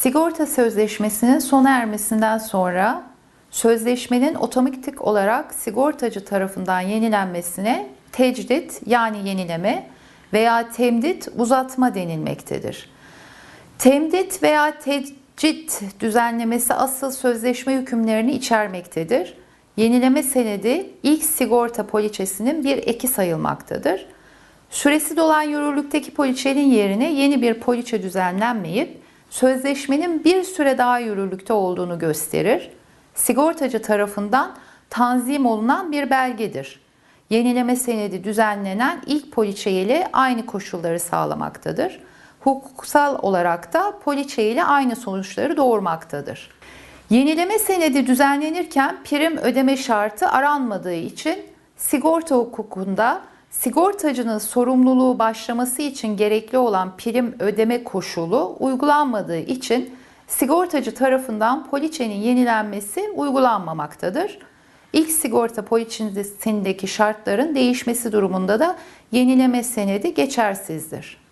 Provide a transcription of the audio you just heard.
Sigorta sözleşmesinin sona ermesinden sonra sözleşmenin otomatik olarak sigortacı tarafından yenilenmesine tecdit yani yenileme veya temdit uzatma denilmektedir. Temdit veya tecdit düzenlemesi asıl sözleşme hükümlerini içermektedir. Yenileme senedi ilk sigorta poliçesinin bir eki sayılmaktadır. Süresi dolan yürürlükteki poliçenin yerine yeni bir poliçe düzenlenmeyip sözleşmenin bir süre daha yürürlükte olduğunu gösterir. Sigortacı tarafından tanzim olunan bir belgedir. Yenileme senedi düzenlenen ilk poliçe ile aynı koşulları sağlamaktadır. Hukuksal olarak da poliçe ile aynı sonuçları doğurmaktadır. Yenileme senedi düzenlenirken prim ödeme şartı aranmadığı için sigorta hukukunda sigortacının sorumluluğu başlaması için gerekli olan prim ödeme koşulu uygulanmadığı için sigortacı tarafından poliçenin yenilenmesi uygulanmamaktadır. İlk sigorta poliçesindeki şartların değişmesi durumunda da yenileme senedi geçersizdir.